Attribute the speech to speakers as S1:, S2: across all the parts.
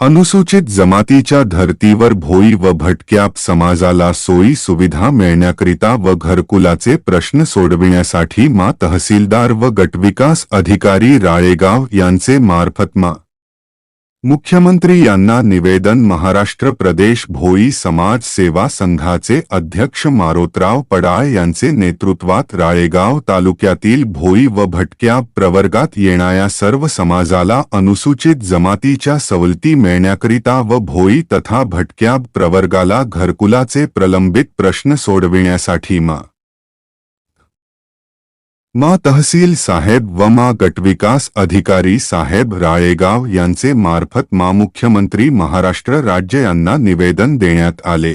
S1: अनुसूचित जमातीच्या धर्तीवर भोई व भटक्या समाजाला सोयी सुविधा मिळण्याकरिता व घरकुलाचे प्रश्न सोडविण्यासाठी मा तहसीलदार व गटविकास अधिकारी राळेगाव यांचे मार्फत मा मुख्यमंत्री यांना निवेदन महाराष्ट्र प्रदेश भोई समाज सेवा संघाचे अध्यक्ष मारोतराव पडाळ यांचे नेतृत्वात राळेगाव तालुक्यातील भोई व भटक्या प्रवर्गात येणाऱ्या सर्व समाजाला अनुसूचित जमातीच्या सवलती मिळण्याकरिता व भोई तथा भटक्या प्रवर्गाला घरकुलाचे प्रलंबित प्रश्न सोडविण्यासाठी मा मा तहसील साहेब व मा गटविकास अधिकारी साहेब राळेगाव यांचे मार्फत मा मुख्यमंत्री महाराष्ट्र राज्य यांना निवेदन देण्यात आले.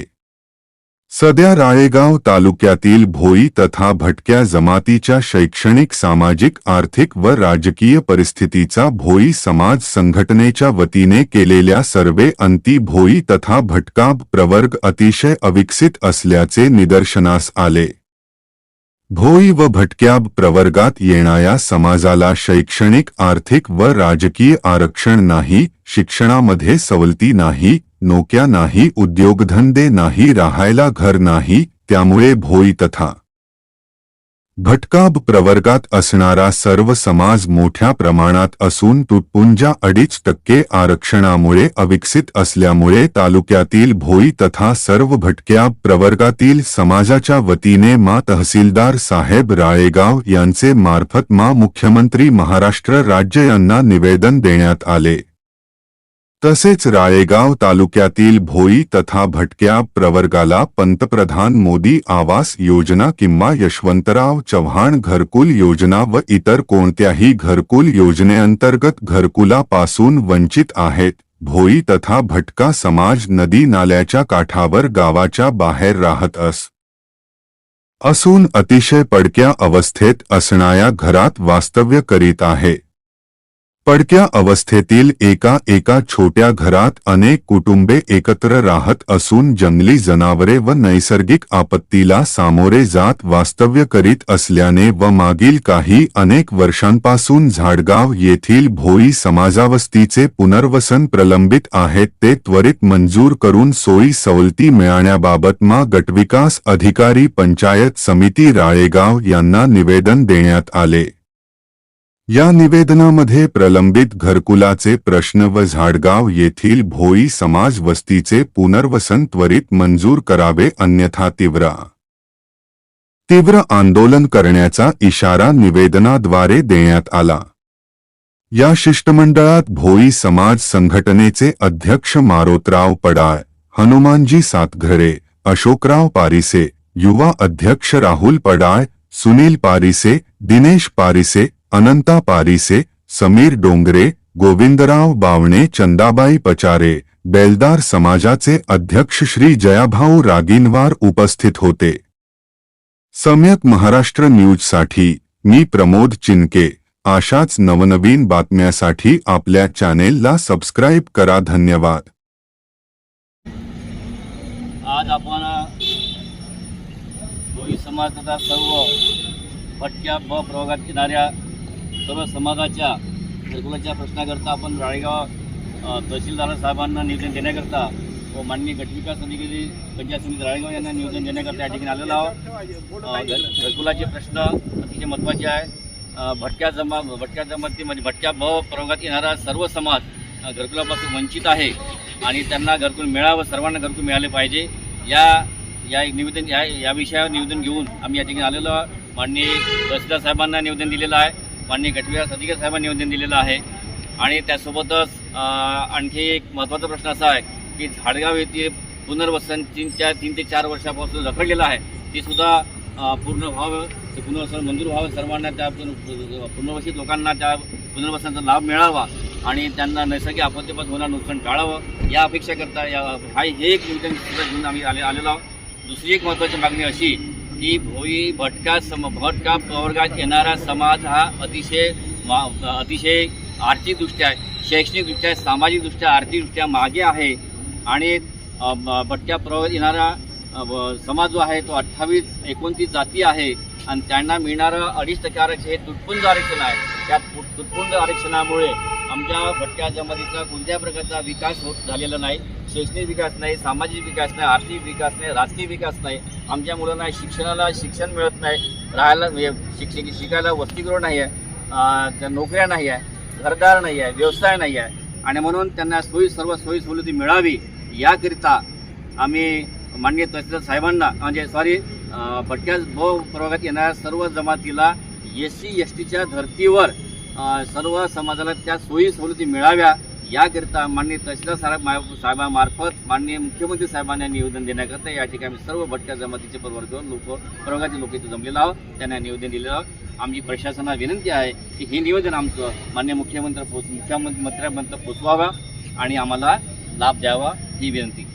S1: सध्या राळेगाव तालुक्यातील भोई तथा भटक्या जमातीच्या शैक्षणिक सामाजिक आर्थिक व राजकीय परिस्थितीचा भोई समाज संघटनेच्या वतीने केलेल्या सर्वे अंती भोई तथा भटका प्रवर्ग अतिशय अविकसित असल्याचे निदर्शनास आले. भोई व भटक्या प्रवर्गात येणाऱ्या समाजाला शैक्षणिक आर्थिक व राजकीय आरक्षण नाही शिक्षणामध्ये सवलती नाही नोक्या नाही उद्योगधंदे नाही राहायला घर नाही त्यामुळे भोई तथा भटकाब प्रवर्गात असणारा सर्व समाज मोठ्या प्रमाणात असून तुटपुंजा अडीच टक्के आरक्षणामुळे अविकसित असल्यामुळे तालुक्यातील भोई तथा सर्व भटक्या प्रवर्गातील समाजाच्या वतीने मा तहसीलदार साहेब राळेगाव यांचे मार्फत मा मुख्यमंत्री महाराष्ट्र राज्य यांना निवेदन देण्यात आले. तसेच राळेगाव तालुक्यातील भोई तथा भटक्या प्रवर्गाला पंतप्रधान मोदी आवास योजना किंवा यशवंतराव चव्हाण घरकुल योजना व इतर कोणत्याही घरकुल योजनेअंतर्गत घरकुलापासून वंचित आहेत. भोई तथा भटका समाज नदी नाल्याच्या काठावर गावाच्या बाहेर राहत अस. असून अतिशय पडक्या अवस्थेत असणाऱ्या घरात वास्तव्य करीत आहे. पडक्या अवस्थेतील एका एका छोट्या घरात अनेक कुटुंबे एकत्र राहत असून जंगली जनावरे व नैसर्गिक आपत्तीला सामोरे जात वास्तव्य करीत असल्याने व मागील काही अनेक वर्षांपासून झाडगाव येथील भोई समाजावस्तीचे पुनर्वसन प्रलंबित आहेत ते त्वरित मंजूर करून सोयी सवलती मिळण्याबाबत मा गटविकास अधिकारी पंचायत समिती राळेगाव यांना निवेदन देण्यात आले. या निवेदनामध्ये प्रलंबित घरकुलाचे प्रश्न व झाडगाव येथील भोई समाज वस्तीचे पुनर्वसन त्वरित मंजूर करावे अन्यथा तीव्र. तीव्र आंदोलन करण्याचा इशारा निवेदनाद्वारे देण्यात आला. या शिष्टमंडळात भोई समाज संघटनेचे अध्यक्ष मारोतराव पडाळ, हनुमानजी सातघरे, अशोकराव पारिसे, युवा अध्यक्ष राहुल पडाळ, सुनील पारिसे, दिनेश पारिसे अनंता पारिसे समीर डोंगरे गोविंदराव बावणे चंदाबाई पचारे बेलदार समाजाचे अध्यक्ष श्री जयाभाऊ रागिनवार उपस्थित होते. सम्यक महाराष्ट्र न्यूजसाठी मी प्रमोद चिनके. अशाच नवनवीन बातम्यासाठी आपल्या चॅनेलला सबस्क्राईब करा. धन्यवाद.
S2: आज आपण समाजाचा सर्व भटक्या ब प्रवर्गात येणाऱ्या सर्व समाजाच्या घरकुलाच्या प्रश्नाकरता आपण राळेगाव तहसीलदार साहेबांना निवेदन देण्याकरता व माननीय गटविकास अधिकारी पंचायत समिती राळेगाव यांना निवेदन देण्याकरता या ठिकाणी आलेलो आहोत. घरकुलाचे प्रश्न अतिशय महत्त्वाचे आहे. भटक्या जमा भटक्या जमाती म्हणजे भटक्या ब प्रवर्गात येणारा सर्व समाज घरकुलापासून वंचित आहे आणि त्यांना घरकुल मिळावं सर्वांना घरकुल मिळाले पाहिजे. या या एक निवेदन या या विषयावर निवेदन घेऊन आम्ही या ठिकाणी आलेलो आहोत. माननीय तहसीलदार साहेबांना निवेदन दिलेलं आहे. माननीय गटविकास अधिकारी साहेबांनी निवेदन दिलेलं आहे. आणि त्यासोबतच आणखी एक महत्त्वाचा प्रश्न असा आहे की झाडगाव येथे पुनर्वसन तीनच्या तीन ते चार वर्षापासून रखडलेलं आहे. ते सुद्धा पूर्ण व्हावं ते पुनर्वसन मंजूर व्हावं सर्वांना त्या पुनर्वसित लोकांना त्या पुनर्वसनाचा लाभ मिळावा आणि त्यांना नैसर्गिक आपत्तीपासून होणार नुकसान टाळावं या अपेक्षा करता या हा हे एक निवेदन सुद्धा घेऊन आम्ही आले आलेलो आहोत. दुसरी एक महत्त्वाची मागणी अशी की भोई भटका सम भटका प्रवर्गात येणारा समाज हा अतिशय अतिशय आर्थिकदृष्ट्या शैक्षणिकदृष्ट्या सामाजिकदृष्ट्या आर्थिकदृष्ट्या मागे आहे. आणि भटक्या प्रवर्गात येणारा समाज जो आहे तो अठ्ठावीस एकोणतीस जाती आहे. आणि त्यांना मिळणारं अडीच टक्के आरक्षण हे तुटपुंज आरक्षण आहे. त्या तुटपुंज आरक्षणामुळे आमच्या भटक्या जमातीचा कोणत्या प्रकारचा विकास होत झालेला नाही. शैक्षणिक विकास नाही सामाजिक विकास नाही आर्थिक विकास नाही राजकीय विकास नाही. आमच्या मुलांना शिक्षणाला शिक्षण मिळत नाही. राहायला म्हणजे शिक्षक शिकायला वसतिगृह नाही आहे. त्या नोकऱ्या नाही आहे घरदार नाही आहे व्यवसाय नाही आहे. आणि म्हणून त्यांना सोयी सर्व सोयी सवलती मिळावी याकरिता आम्ही माननीय तहसीलदार साहेबांना म्हणजे सॉरी भटक्या भाऊ प्रभागात येणाऱ्या सर्व जमातीला एस सी एस टीच्या धर्तीवर सर्व समाजाला त्या सोयी सवलती मिळाव्या याकरिता माननीय तहसीलदार साहेब साहेबांमार्फत माननीय मुख्यमंत्री साहेबांना निवेदन देण्याकरता या ठिकाणी सर्व भटक्या जमातीचे प्रवर्ग लोक प्रवर्गाचे लोक इथे जमलेले आहोत. त्यांना निवेदन दिलेलं आहोत. आमची प्रशासनाला विनंती आहे की हे निवेदन आमचं मान्य मुख्यमंत्री पोच मुख्यमंत्र्यांपर्यंत पोचवावं आणि आम्हाला लाभ द्यावा ही विनंती.